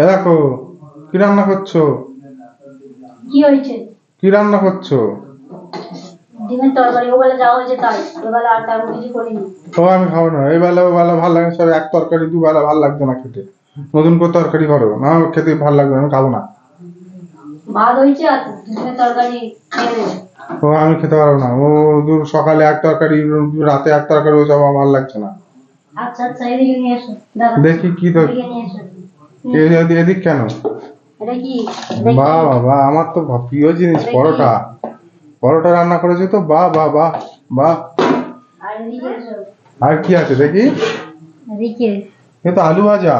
এ দেখো কি রান্না করছ? কি হয়েছে? কি রান্না করছ? ডিমের তরকারি ওবেলা যাওয়া হয়েছে তাই। এবেলা আর তেমন কিছু করিনি। তো আমি খাব না। এই বেলা ভালো লাগে সব এক তরকারি দু বেলা ভালো লাগছে না খেতে। নতুন করে তরকারি করো। না খেতে ভালো লাগবে আমি খাব না। ভাত হয়েছে আর ডিমের তরকারি ও আমি খেতে পারব না। ও দূর সকালে এক তরকারি রাতে এক তরকারি ও সব আমার ভালো লাগছে না। আচ্ছা আচ্ছা এদিকে নিয়ে এসো দাদা দেখি কি তো এদিকে কেন? এটা কি? বাবা আমার তো প্রিয় জিনিস পরোটা। পরোটা রান্না করেছ তো? বাহ বাহ বাহ বাহ আর কি আছে দেখি? এ তো আলু ভাজা।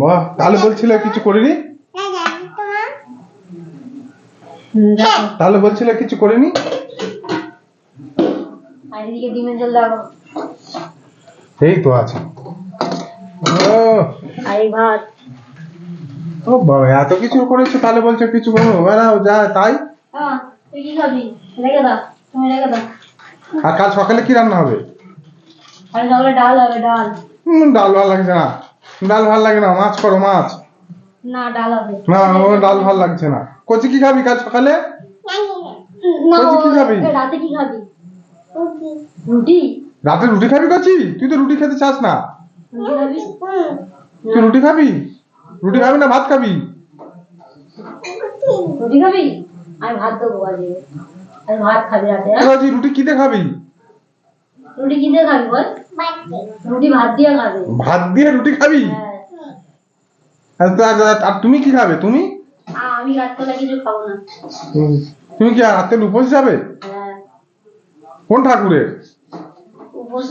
বাহ তাহলে বলছিলে কিছু করিনি? তাহলে বলছিলে কিছু করিনি? আর এদিকে ডিমের জল দেখো এই তো আছে। ও আর ভাত। ও বাবা এত কিছু করেছ তাহলে বলছো কিছু করব বেড়াও যা তাই? হ্যাঁ আর কাল সকালে কি রান্না হবে? ডাল হবে ডাল। ডাল ভালো লাগছে না। ডাল ভালো লাগে না মাছ করো মাছ। না ডাল হবে। না ও ডাল ভালো লাগছে না। কচি কি খাবি কাল সকালে? না কি খাবি? রাতে কি খাবি? রুটি। রাতে রুটি খাবি কচি? তুই তো রুটি খেতে চাস না। তুই রুটি খাবি? রুটি খাবি না ভাত খাবি? রুটি খাবি? আমি ভাত দেবো আজকে। আমি ভাত খাবি রাতে হ্যাঁ? রুটি খাবি? রুটি খাবি বল? রুটি ভাত দিয়ে খাবে। ভাত দিয়ে রুটি খাবি? হ্যাঁ। আর তুমি কি খাবে? তুমি? আমি কিছু খাব না। তুমি কি রাতে উপোস যাবে? হ্যাঁ। কোন ঠাকুরের? উপোস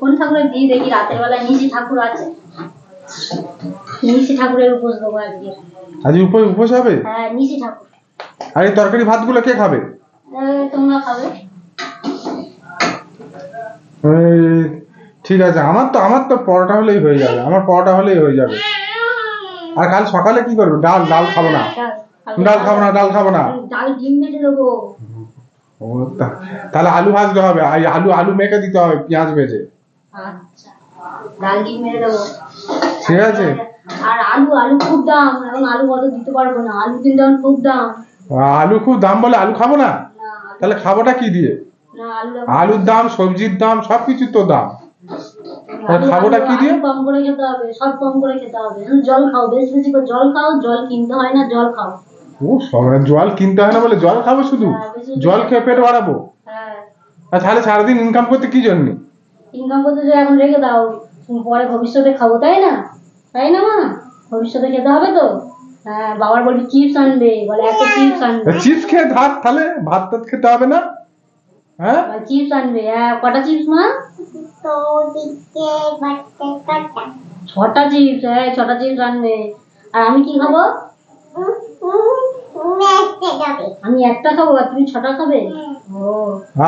কোন ঠাকুরের দিয়ে দেখি রাতের বেলা নিশি ঠাকুর আছে। নিশি ঠাকুরের উপোস দেবো আজকে। আজ উপোস উপোস হবে? হ্যাঁ নিশি ঠাকুর। আর এই তরকারি ভাতগুলো কে খাবে? তোমরা খাবে। ঠিক আছে আমার তো আমার তো পরোটা হলেই হয়ে যাবে। আমার পরোটা হলেই হয়ে যাবে। আর কাল সকালে কি করবে? ডাল ডাল খাব না। ডাল খাব না ডাল খাব না। ডাল ডিম বেটে দেবো। ও তাহলে আলু ভাজতে হবে। আর আলু আলু মেখে দিতে হবে পেঁয়াজ ভেজে। আচ্ছা ঠিক আছে। আর আলু আলু খুব দাম। এখন আলু কত দিতে পারব না? আলু কিন্তু এখন খুব দাম। আলু খুব দাম বলে আলু খাব না? না তাহলে খাবোটা কি দিয়ে? আলুর দাম সবজির দাম সবকিছুর তো দাম। খাবোটা কি দিয়ে? কম করে খেতে হবে সব কম করে খেতে হবে। জল খাও বেশি বেশি করে জল খাও জল কিনতে হয় না জল খাও। ও সবাই জল কিনতে হয় না বলে জল খাব শুধু? হ্যাঁ, জল খেয়ে পেট বাড়াবো? হ্যাঁ। আর তাহলে সারাদিন ইনকাম করতে কি জন্য? ইনকাম করতে যে এখন রেখে দাও। পরে ভবিষ্যতে খাব তাই না? তাই না মা? ভবিষ্যতে খেতে হবে তো? হ্যাঁ বাবার বলবি চিপস আনবে বলে একটা চিপস আনবে। চিপস খেয়ে ভাত তাহলে ভাত টাত খেতে হবে না? হ্যাঁ? চিপস আনবে হ্যাঁ। কটা চিপস মা? ছটা চিপস হ্যাঁ ছটা চিপস আনবে। আর আমি কি খাব? আমি একটা খাব আর তুমি ছটা খাবে? ও।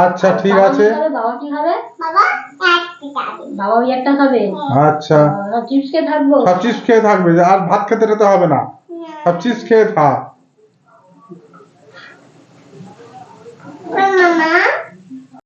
আচ্ছা ঠিক আছে। বাবা কি খাবে? বাবা ওই একটা খাবে? আচ্ছা। চিপস খেয়ে থাকব? সব চিপস খেয়ে থাকবে আর ভাত খেতে টেতে হবে না। সব চিপস খেয়ে থাক